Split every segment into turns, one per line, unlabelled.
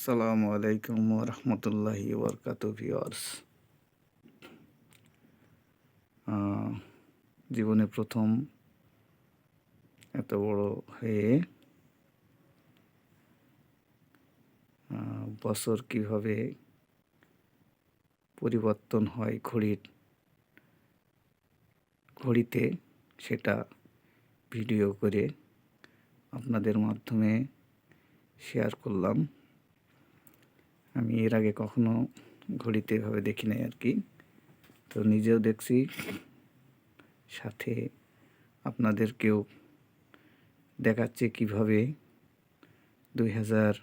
আসসালামু আলাইকুম রহমতুল্লাহি বরকাত ভিওয়ার্স জীবনে প্রথম এত বড় হয়ে বছর কীভাবে পরিবর্তন হয় ঘড়ির, ঘড়িতে সেটা ভিডিও করে আপনাদের মাধ্যমে শেয়ার করলাম। আমি এর আগে কখনো ঘড়িতে এভাবে দেখি নাই আর কি। তো নিজেও দেখছি, সাথে আপনাদেরকেও দেখাচ্ছে কীভাবে দুই হাজার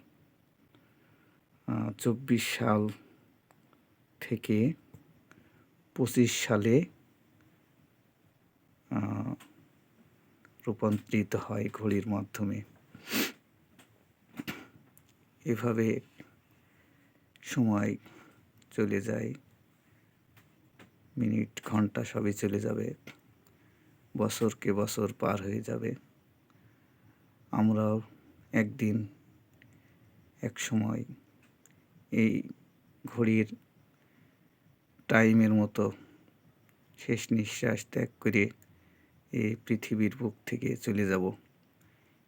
চব্বিশ সাল থেকে পঁচিশ সালে রূপান্তরিত হয় ঘড়ির মাধ্যমে। এভাবে সময় চলে যায়। মিনিট, ঘণ্টা সবই চলে যাবে। বছরকে বছর পার হয়ে যাবে। আমরাও একদিন, এক সময় এই ঘড়ির টাইমের মতো শেষ নিঃশ্বাস ত্যাগ করে এই পৃথিবীর বুক থেকে চলে যাব।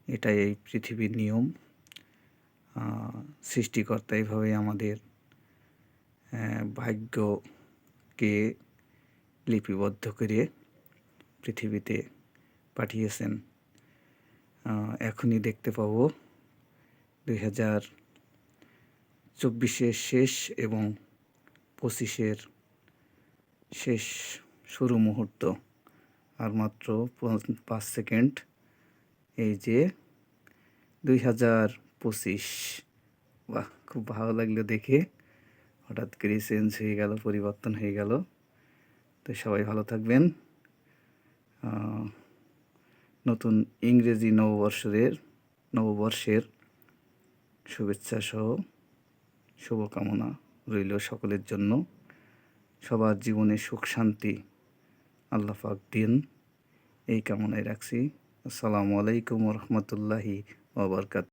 এটাই এই পৃথিবীর নিয়ম। সৃষ্টিকর্তা এইভাবে আমাদের ভাগ্যকে লিপিবদ্ধ করে পৃথিবীতে পাঠিয়েছেন। এখনই দেখতে পাবো দুই হাজার চব্বিশের শেষ এবং পঁচিশের শেষ শুরু মুহূর্ত। আর মাত্র পাঁচ সেকেন্ড। এই যে দুই হাজার পঁচিশ। বাহ, খুব ভালো লাগল দেখে। হঠাৎ করে চেঞ্জ হয়ে গেল, পরিবর্তন হয়ে গেল। তো সবাই ভালো থাকবেন। নতুন ইংরেজি নববর্ষের নববর্ষের শুভেচ্ছা সহ শুভকামনা রইল সকলের জন্য। সবার জীবনে সুখ, শান্তি আল্লাহ পাক দিন। এই কামনায় রাখছি। আসসালামু আলাইকুম রহমতুল্লাহি ওবরকাত